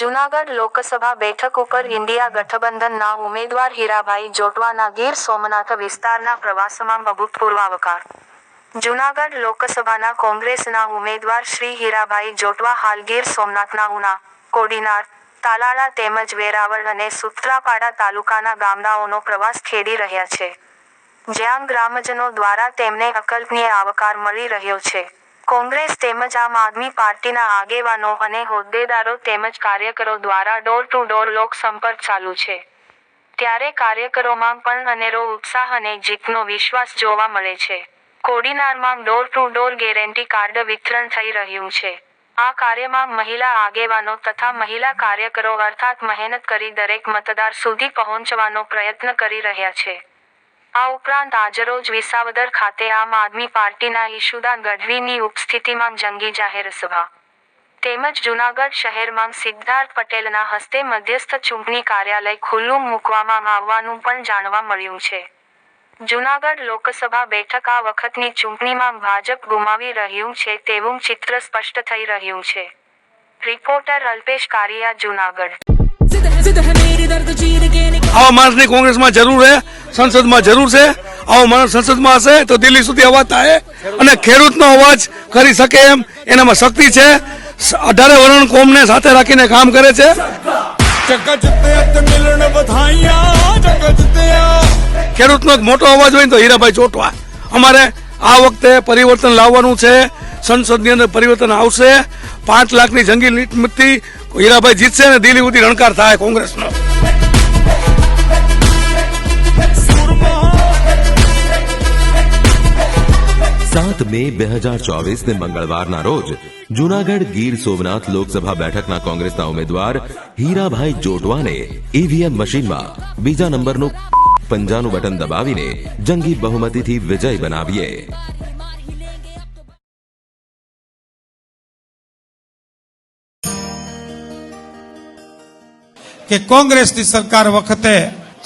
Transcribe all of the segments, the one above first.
જૂનાગઢ લોકસભા બેઠક ઉપર ઇન્ડિયા ગઠબંધનના ઉમેદવાર હીરાભાઈ જોટવાના ગીર સોમનાથ વિસ્તારના પ્રવાસમાં અભૂતપૂર્વ આવકાર જુનાગઢ લોકસભાના કોંગ્રેસના ઉમેદવાર શ્રી હીરાભાઈ જોટવા હાલ ગીર સોમનાથના ઉના, કોડીનાર, તાલાળા તેમજ વેરાવળ અને સુત્રાપાડા તાલુકાના ગામડાઓનો પ્રવાસ ખેડી રહ્યા છે. જ્યાં ગ્રામજનો દ્વારા તેમને અકલ્પનીય આવકાર મળી રહ્યો છે. કોંગ્રેસ તેમજ આમ આદમી પાર્ટીના આગેવાનો અને હોદ્દેદારો તેમજ કાર્યકરો દ્વારા ડોર ટુ ડોર લોક સંપર્ક ચાલુ છે. ત્યારે કાર્યકરોમાં પણ અનેરો ઉત્સાહ અને જીતનો વિશ્વાસ જોવા મળે છે. કોડીનારમાં door to door guarantee card વિતરણ થઈ રહ્યું છે. આ કાર્યમાં મહિલા આગેવાનો તથા મહિલા કાર્યકરો અર્થાત મહેનત કરી દરેક મતદાર સુધી પહોંચવાનો પ્રયત્ન કરી રહ્યા છે. આ ઉપરાંત આજરોજ વિસાવદર ખાતે આમ આદમી પાર્ટીના ઈશુદા ગઢવીની ઉપસ્થિતિમાં જંગી જાહેર સભા. તેમજ જૂનાગઢ શહેરમાં સિદ્ધાર્થ પટેલના હસ્તે મધ્યસ્થ ચૂંટણી કાર્યાલય ખુલ્લું મૂકવામાં આવવાનું પણ જાણવા મળ્યું છે. જૂનાગઢ લોકસભા બેઠક આ વખતની ચૂંટણીમાં ભાજપ ગુમાવી રહ્યું છે તેવું ચિત્ર સ્પષ્ટ થઈ રહ્યું છે. રિપોર્ટર અલ્પેશ કારિયા, જૂનાગઢ. આવા માણસની કોંગ્રેસમાં જરૂર છે સંસદમાં જરૂર છે. આવો માણસ સંસદમાં હશે તો દિલ્હી સુધી અવાજ થાય અને ખેડૂતનો અવાજ કરી શકે એમ, એનામાં શક્તિ છે. અઢારે વરણ કોમને સાથે રાખીને કામ કરે છે. ખેડૂતનો મોટો અવાજ હોય તો હીરાભાઈ ચોટવા. અમારે આ વખતે પરિવર્તન લાવવાનું છે. સંસદની અંદર પરિવર્તન આવશે. પાંચ લાખની જંગી લીટથી હીરાભાઈ જીતશે અને દિલ્હી સુધી રણકાર થાય કોંગ્રેસનો. સાત મે બે હજાર ચોવીસને મંગળવારના રોજ જુનાગઢ ગીર સોમનાથ લોકસભા બેઠકના કોંગ્રેસના ઉમેદવાર હીરાભાઈ જોટવાને ઈવીએમ મશીનમાં બીજા નંબરનું પંજાનું બટન દબાવીને જંગી બહુમતીથી વિજય બનાવીએ. કે કોંગ્રેસની સરકાર વખતે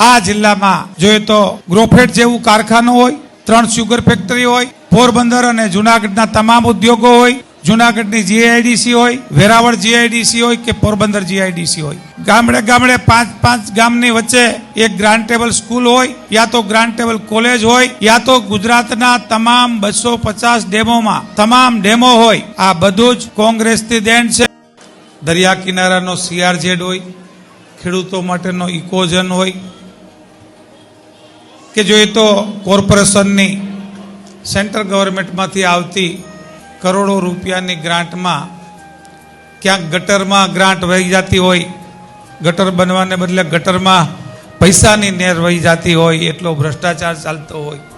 આ જિલ્લામાં જોઈએ તો ગ્રોફેટ જેવું કારખાનું હોય, ત્રણ સુગર ફેક્ટરી હોય પોરબંદર અને જુનાગઢના તમામ ઉદ્યોગો હોય, જુનાગઢની જીઆઈડીસી હોય, વેરાવળ જીઆઈડીસી હોય કે પોરબંદર જીઆઈડીસી હોય. ગામડે ગામડે પાંચ પાંચ ગામની વચ્ચે એક ગ્રાન્ડ ટેબલ સ્કૂલ હોય, યા તો ગ્રાન્ડ ટેબલ કોલેજ હોય, યા તો ગુજરાતના તમામ બસો પચાસ ડેમોમાં તમામ ડેમો હોય. આ બધું જ કોંગ્રેસથી દેન છે. દરિયા કિનારાનો સીઆરઝેડ હોય, ખેડૂતો માટેનો ઇકોઝન હોય, કે જોઈએ તો કોર્પોરેશનની સેન્ટ્રલ ગવર્મેન્ટમાંથી આવતી કરોડો રૂપિયાની ગ્રાન્ટમાં ક્યાંક ગટરમાં ગ્રાન્ટ વહી જતી હોય, ગટર બનવાને બદલે ગટરમાં પૈસાની નેર વહી જતી હોય, એટલો ભ્રષ્ટાચાર ચાલતો હોય.